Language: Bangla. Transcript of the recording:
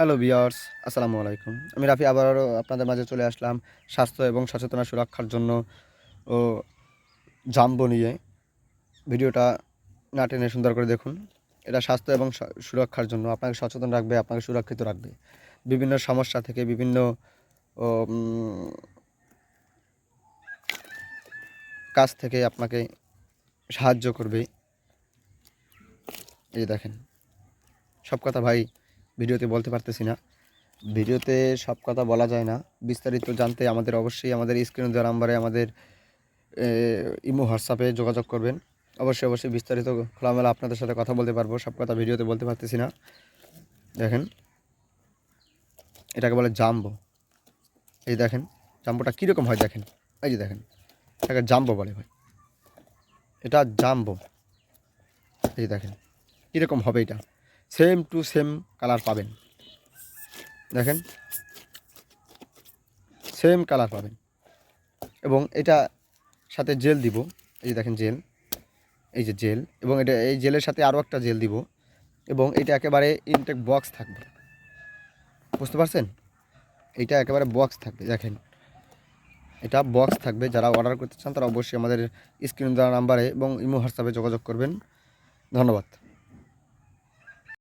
হ্যালো বিয়ার্স আসসালামু আলাইকুম আমি রাফি, আবারও আপনাদের মাঝে চলে আসলাম স্বাস্থ্য এবং সচেতনা সুরক্ষার জন্য ও জাম্বো নিয়ে। ভিডিওটা না টেনে সুন্দর করে দেখুন। এটা স্বাস্থ্য এবং সুরক্ষার জন্য। আপনাকে সচেতন রাখবে, আপনাকে সুরক্ষিত রাখবে। বিভিন্ন সমস্যা থেকে বিভিন্ন কাজ থেকে আপনাকে সাহায্য করবে। এই দেখেন, সব কথা ভাই ভিডিওতে বলতে পারতেছি না। ভিডিওতে সব কথা বলা যায় না। বিস্তারিত জানতে আমাদের অবশ্যই আমাদের স্ক্রিন দেওয়া নাম্বারে আমাদের ইমো, হোয়াটসঅ্যাপে যোগাযোগ করবেন। অবশ্যই অবশ্যই বিস্তারিত খোলামেলা আপনাদের সাথে কথা বলতে পারব। সব কথা ভিডিওতে বলতে পারতেছি না। দেখেন, এটাকে বলে জাম্বো। এই দেখেন, জাম্বোটা কীরকম হয় দেখেন? এই যে দেখেন, এটাকে জাম্বো বলে ভাই। এটা জাম্বো। এই দেখেন, কীরকম হবে এটা? সেম টু সেম কালার পাবেন। দেখেন। সেম কালার পাবেন। এবং এটা সাথে জেল দিব। এই যে দেখেন জেল এই যে জেল এবং এটা, এই জেলের সাথে আরও একটা জেল দিব। এবং এটা একেবারে ইনটেক বক্স থাকবে। বুঝতে পারছেন? এটা একেবারে বক্স থাকবে। দেখেন। এটা বক্স থাকবে। যারা অর্ডার করতে চান তারা অবশ্যই আমাদের স্ক্রিন দেওয়া নাম্বারে এবং ইমো হোয়াটসঅ্যাপে যোগাযোগ করবেন। ধন্যবাদ।